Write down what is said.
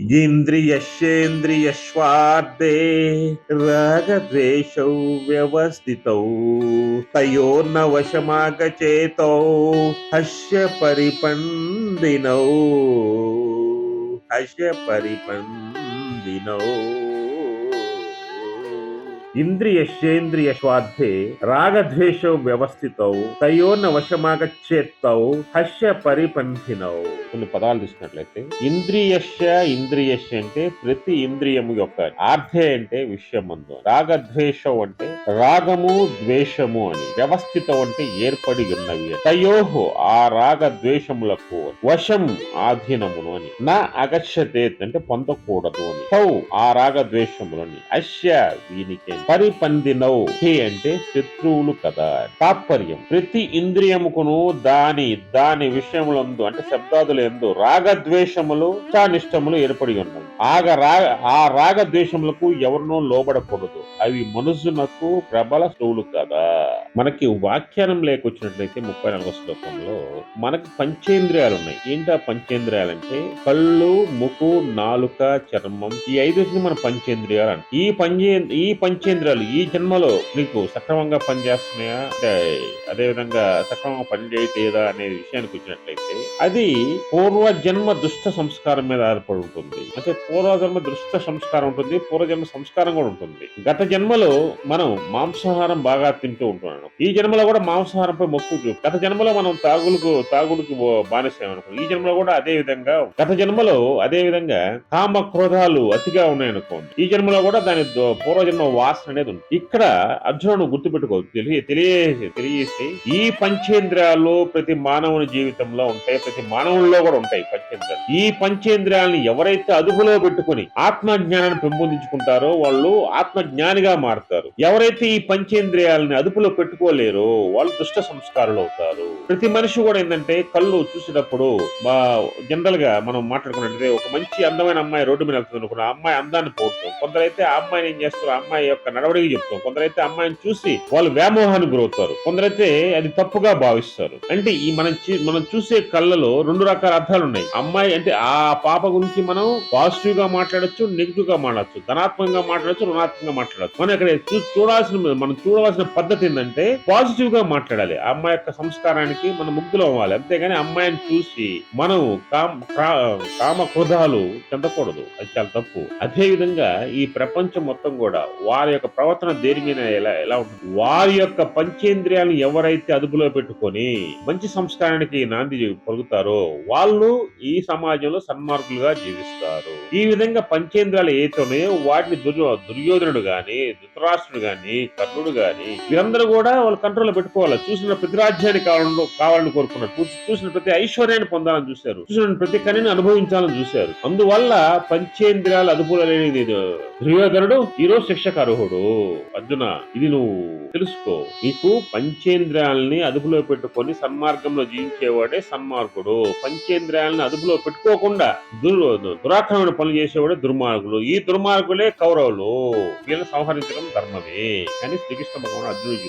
ఇంద్రియశ్చేంద్రియస్వార్థే రాగద్వేషౌ వ్యవస్థితౌ తయోర్న వశమాగచేతౌ హస్య పరిపందినౌ హస్య పరిపందినౌ. ఇంద్రియశ్చేంద్రియ స్వార్థే రాగద్వేషౌ వ్యవస్థితౌ తయోర్న వశమాగచ్చేత్తౌ హస్య పరిపంథినౌ. కొన్ని పదాలు తీసుకున్నట్లయితే ఇంద్రియశ్య ఇంద్రియశ్య అంటే ప్రతి ఇంద్రియము యొక్క ఆర్థే అంటే విషయమందు. రాగద్వేషం అంటే రాగము ద్వేషము అని వ్యవస్థితం అంటే ఏర్పడి ఉన్నవి. తయోహో ఆ రాగ ద్వేషములకు వశం ఆధీనమును అని. నా అగచ్చతే అంటే పొందకూడదు అని. హౌ ఆ రాగ ద్వేషములని. అశ్య వీనికి. పరిపందినౌ. హే అంటే శత్రువులు కదా. తాత్పర్యం. ప్రతి ఇంద్రియముకును దాని దాని విషయములందు అంటే శబ్దాదుల ఎందు రాగద్వేషములు చానిష్టములు ఏర్పడి ఉన్నాయి ఆగ రాగ ఆ రాగద్వేషములకు ఎవరినో లోబడకూడదు. అవి మనసునకు trabalha solo, cara. మనకి వాఖ్యానం లేకొచ్చినట్లయితే ముప్పై నాలుగో శ్లోకంలో మనకి పంచేంద్రియాలు ఉన్నాయి. ఏంటి ఆ పంచేంద్రియాలు అంటే కళ్ళు ముక్కు నాలుక చర్మం ఈ ఐదు మన పంచేంద్రియాలు అంటాం. ఈ పంచే ఈ పంచేంద్రియాలు ఈ జన్మలో నీకు సక్రమంగా పనిచేస్తున్నాయా? అంటే అదే విధంగా సక్రమంగా పనిచేయట్లేదా అనే విషయానికి వచ్చినట్లయితే అది పూర్వ జన్మ దుష్ట సంస్కారం మీద ఆధారపడి ఉంటుంది. అంటే పూర్వజన్మ దుష్ట సంస్కారం ఉంటుంది పూర్వజన్మ సంస్కారం కూడా ఉంటుంది. గత జన్మలో మనం మాంసాహారం బాగా తింటూ ఉంటున్నాం. ఈ జన్మలో కూడా మాంసాహారంపై మొక్కు చూ గత జన్మలో మనం తాగులకు తాగుడికి బానిసామనుకో ఈ జన్మలో కూడా అదే విధంగా గత జన్మలో అదే విధంగా కామ క్రోధాలు అతిగా ఉన్నాయనుకోండి ఈ జన్మలో కూడా దాని పూర్వజన్మ వాసన అనేది ఉంది. ఇక్కడ అర్జునుడు గుర్తుపెట్టుకో తెలియ తెలియ తెలియజేస్తే ఈ పంచేంద్రియాలు ప్రతి మానవుని జీవితంలో ఉంటాయి. ప్రతి మానవుల్లో కూడా ఉంటాయి పంచేంద్రియాలు. ఈ పంచేంద్రియాలను ఎవరైతే అదుపులో పెట్టుకుని ఆత్మజ్ఞానాన్ని పెంపొందించుకుంటారో వాళ్ళు ఆత్మ జ్ఞానిగా మారుతారు. ఎవరైతే ఈ పంచేంద్రియాలని అదుపులో పెట్టు పెట్టుకోలేరో వాళ్ళు దుష్ట సంస్కారులు అవుతారు. ప్రతి మనిషి కూడా ఏంటంటే కళ్ళు చూసేటప్పుడు మా జనరల్గా మనం మాట్లాడుకున్నట్లయితే ఒక మంచి అందమైన అమ్మాయి రోడ్డు మీద వెళ్తుంది అనుకున్న అమ్మాయి అందాన్ని పోతాం కొందరైతే ఆ అమ్మాయిని ఏం చేస్తారు? అమ్మాయి యొక్క నడవడికి చెప్తాం కొందరైతే అమ్మాయిని చూసి వాళ్ళు వ్యామోహానికి గురవుతారు. కొందరైతే అది తప్పుగా భావిస్తారు. అంటే ఈ మనం మనం చూసే కళ్ళలో రెండు రకాల అర్థాలు ఉన్నాయి. అమ్మాయి అంటే ఆ పాప గురించి మనం పాజిటివ్గా మాట్లాడొచ్చు నెగిటివ్గా మాట్లాడచ్చు. ధనాత్మకంగా మాట్లాడచ్చు రుణాత్మకంగా మాట్లాడచ్చు. మనం ఇక్కడ చూ- చూడాల్సిన మనం చూడవలసిన పద్ధతి ఏంటంటే పాజిటివ్గా మాట్లాడాలి. ఆ అమ్మాయి యొక్క సంస్కారానికి మనం ముగ్గులు అవ్వాలి. అంతేగాని అమ్మాయిని చూసి మనం కామ కామ క్రోధాలు చెందకూడదు. అది చాలా తప్పు. అదే విధంగా ఈ ప్రపంచం మొత్తం కూడా వారి యొక్క ప్రవర్తన దేని మీద ఎలా ఎలా ఉంటుంది? వారి యొక్క పంచేంద్రియాలను ఎవరైతే అదుపులో పెట్టుకొని మంచి సంస్కారానికి నాంది పొలుగుతారో వాళ్ళు ఈ సమాజంలో సన్మార్గులుగా జీవిస్తారు. ఈ విధంగా పంచేంద్రియాలు ఏతోనే వాటిని దుర్యో దుర్యోధనుడు గాని ధృతరాష్ట్రుడు గాని కర్ణుడు గాని వీరందరూ కూడా వాళ్ళు కంట్రోల్లో పెట్టుకోవాలి. చూసిన ప్రతి రాజ్యాన్ని కావాలని కావాలని కోరుకున్నారు. చూసిన ప్రతి ఐశ్వర్యాన్ని పొందాలని చూశారు. చూసిన ప్రతి కనిని అనుభవించాలని చూశారు. అందువల్ల పంచేంద్రియాలు అదుపులో లేని ఇది. దుర్యోధనుడు ఈరోజు శిక్షకు అర్హుడు అర్జున ఇది నువ్వు తెలుసుకో. నీకు పంచేంద్రియాలని అదుపులో పెట్టుకొని సన్మార్గంలో జీవించేవాడే సన్మార్గుడు. పంచేంద్రియాలను అదుపులో పెట్టుకోకుండా దుర్ దురాక్రమణ పనులు చేసేవాడే దుర్మార్గులు ఈ దుర్మార్గులే కౌరవులు. వీళ్ళని సంహరించడం ధర్మమే. కానీ శ్రీకృష్ణ భగవాన్ అర్జునుడు